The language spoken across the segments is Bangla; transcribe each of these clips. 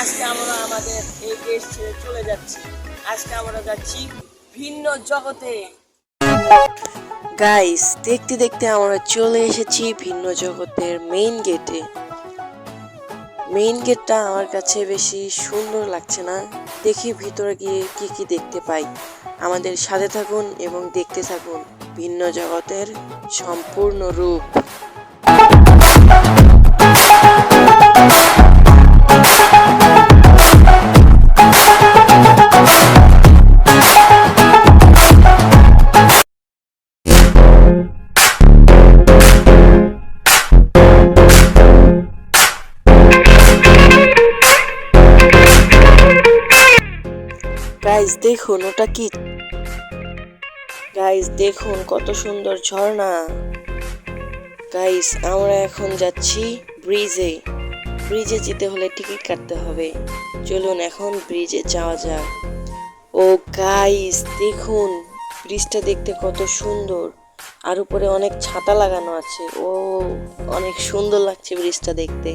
আজকে আমরা আমাদের এই দেশ ছেড়ে চলে যাচ্ছি। আজকে আমরা যাচ্ছি ভিন্ন জগতে। গাইস দেখতে দেখতে আমরা চলে এসেছি ভিন্ন জগতের মেইন গেটে মেইন গেটটা আমার কাছে বেশি সুন্দর লাগছে না। দেখি ভিতরে গিয়ে কি কি দেখতে পাই। আমাদের সাথে থাকুন এবং দেখতে থাকুন ভিন্ন জগতের সম্পূর্ণ রূপ। গাইস দেখুন, ওটা কি? গাইস দেখুন, কত সুন্দর ঝর্ণা। গাইস আমরা এখন যাচ্ছি ব্রিজে ব্রিজে যেতে হলে টিকিট কাটতে হবে। চলুন, এখন ব্রিজে যাওয়া যাক। ও গাইস দেখুন ব্রিজটা দেখতে কত সুন্দর। আর উপরে অনেক ছাতা লাগানো আছে। ও, অনেক সুন্দর লাগছে ব্রিজটা দেখতে।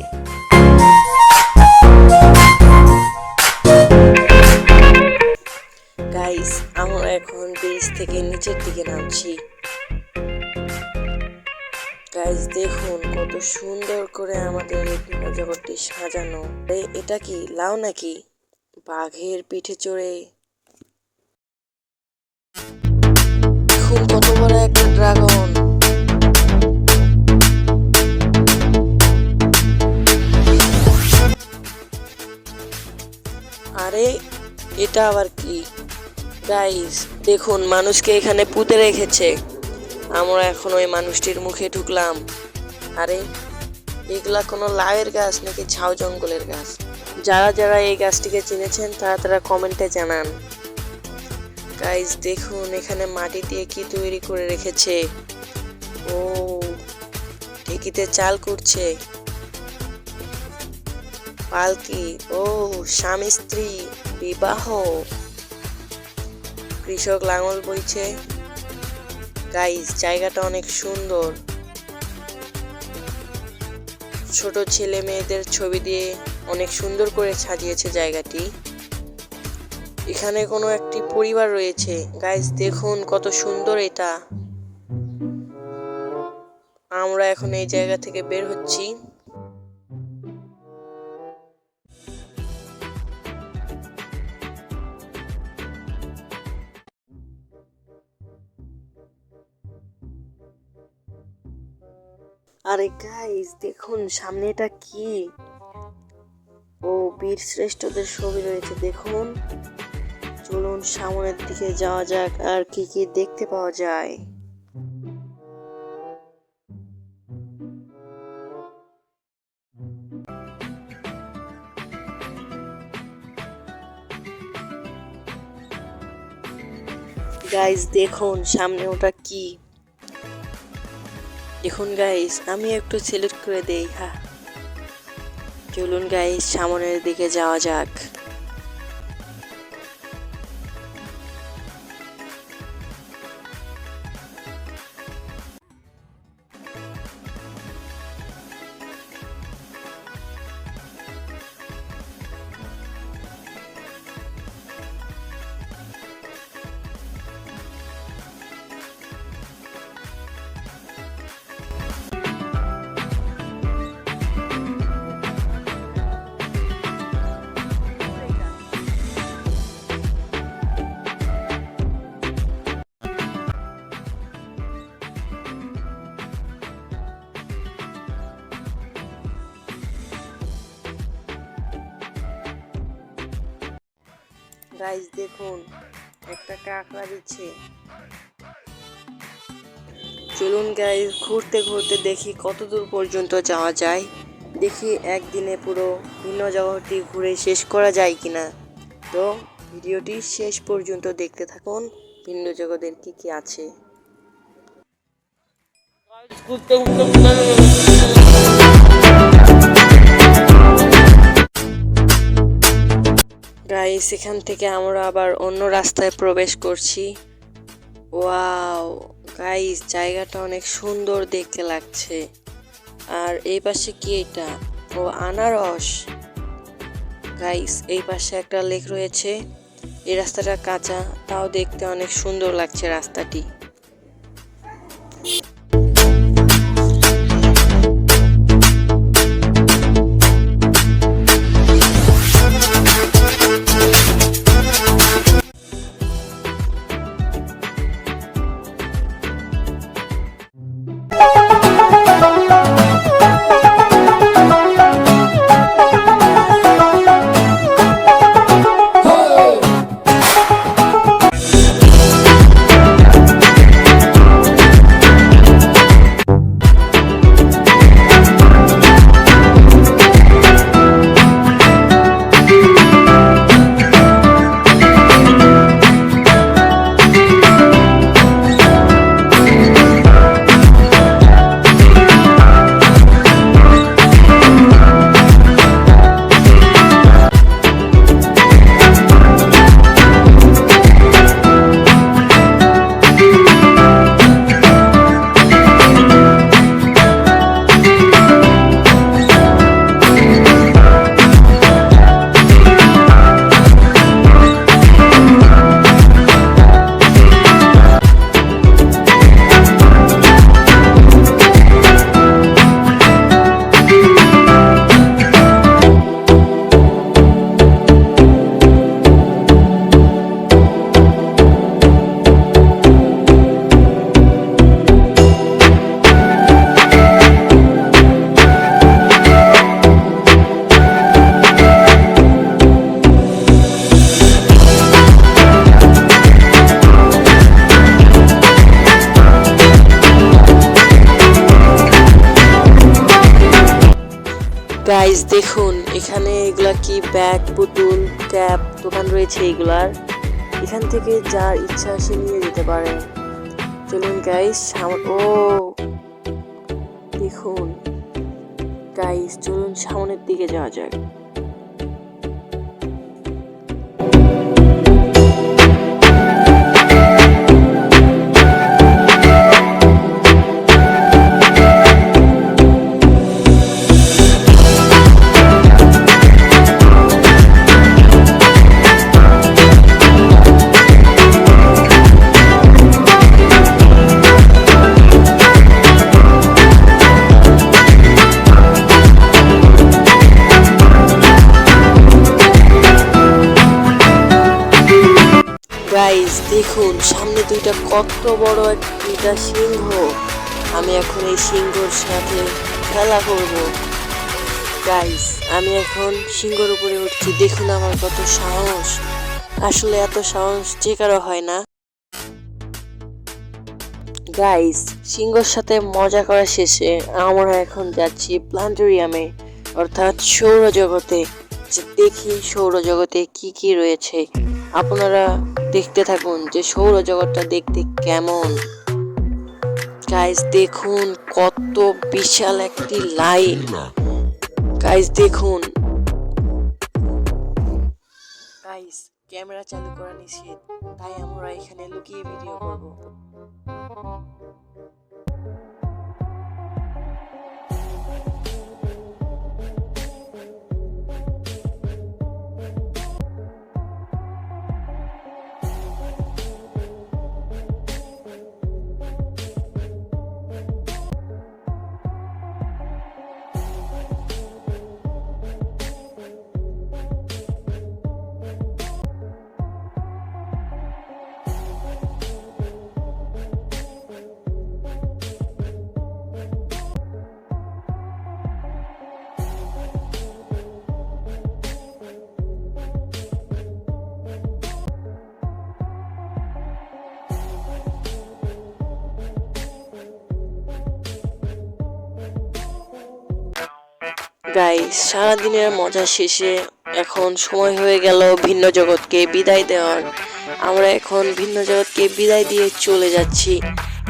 গাইস আমরা এখন ব্রিজ থেকে নিচের দিকে নামছি। গাইস দেখুন কত সুন্দর করে আমাদের এই জগৎটি সাজানো। এটা কি, লাউ নাকি? বাঘের পিঠে চড়ে। দেখুন কত বড় একটা ড্রাগন আরে, এটা আবার কি? গাইস দেখুন, মানুষকে এখানে পুঁতে রেখেছে। আমরা এখন ওই মানুষটির মুখে ঢুকলাম। আরে, এগুলা কোনো লাউয়ের গাছ নাকি ঝাউ জঙ্গলের গাছ? যারা যারা এই গাছটিকে চিনেছেন, তারা তারা কমেন্টে জানান। গাইস দেখুন, এখানে মাটি দিয়ে কি তৈরি করে রেখেছে। ও, ঢেকিতে চাল করছে পালকি, ও, স্বামী স্ত্রী, বিবাহ। কৃষক লাঙল বইছে। গাইস জায়গাটা অনেক সুন্দর। ছোট ছেলে মেয়েদের ছবি দিয়ে অনেক সুন্দর করে সাজিয়েছে জায়গাটি। এখানে কোনো একটি পরিবার রয়েছে। গাইস দেখুন কত সুন্দর এটা। আমরা এখন এই জায়গা থেকে বের হচ্ছি। আরে গাইস দেখুন সামনে এটা কি? ও, বীর শ্রেষ্ঠদের ছবি রয়েছে, দেখুন। চলুন, সামনের দিকে যাওয়া যাক, আর কি কি দেখতে পাওয়া যায়। গাইস দেখুন, সামনে ওটা কি? দেখুন গাইস আমি একটু সিলেক্ট করে দেই হ্যাঁ চলুন গাইস সামনের দিকে যাওয়া যাক। গাইস দেখুন, একটা কাঁকড়া দিচ্ছে। চলুন গাইস ঘুরতে ঘুরতে দেখি কত দূর পর্যন্ত যাওয়া যায়। দেখি একদিনে পুরো ভিন্ন জগৎটি ঘুরে শেষ করা যায় কিনা। তো, ভিডিওটি শেষ পর্যন্ত দেখতে থাকুন, ভিন্ন জগতের কি কি আছে। গাইস এখান থেকে আমরা আবার অন্য রাস্তায় প্রবেশ করছি। ওয়াও গাইস জায়গাটা অনেক সুন্দর দেখতে লাগছে। আর এই পাশে কি এটা? ও, আনারস। গাইস এই পাশে একটা লেক রয়েছে। এই রাস্তাটা কাঁচা, তাও দেখতে অনেক সুন্দর লাগছে রাস্তাটি। গাইস দেখুন, এখানে এগুলা কি ব্যাগ পুতুল ক্যাপ দোকান রয়েছে এগুলার। এখান থেকে যার ইচ্ছা সে নিয়ে যেতে পারে। চলুন গাইস ও, দেখুন। গাইস চলুন সামনের দিকে যাওয়া যাক। দুইটা কত বড় একটা সিংহ। আমি এখন এই সিংহর সাথে খেলা করব। গাইস আমি এখন সিংহর উপরে উঠছি। দেখুন আমার কত সাহস। আসলে এত সাহস যে কারও হয় না। গাইস সিংহর সাথে মজা করা শেষে আমরা এখন যাচ্ছি প্লান্টোরিয়ামে অর্থাৎ সৌরজগতে। দেখি সৌরজগতে কি কি রয়েছে। আপনারা দেখতে থাকুন যে সৌরজগৎটা দেখতে কেমন। গাইস দেখুন কত বিশাল একটি লাইন গাইস দেখুন। গাইস ক্যামেরা চালু করা নিষেধ তাই আমরা এখানে লুকিয়ে ভিডিও করব। গাইস সারাদিনের মজা শেষে এখন সময় হয়ে গেল ভিন্ন জগৎকে বিদায় দেওয়ার। আমরা এখন ভিন্ন জগৎকে বিদায় দিয়ে চলে যাচ্ছি।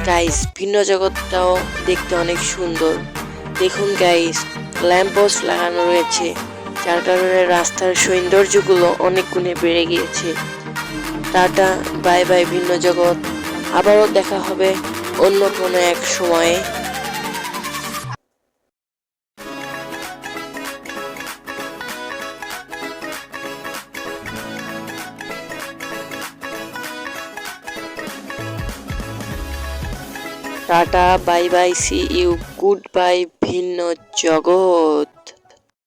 গাইস ভিন্ন জগৎটাও দেখতে অনেক সুন্দর। দেখুন গাইস ল্যাম্পোস্ট লাগানো রয়েছে। যার কারণে রাস্তার সৌন্দর্যগুলো অনেক গুণে বেড়ে গিয়েছে। টাটা বাই বাই ভিন্ন জগৎ। আবারও দেখা হবে অন্য কোনো এক সময়ে। Tata bye bye see you goodbye ভিন্ন জগৎ।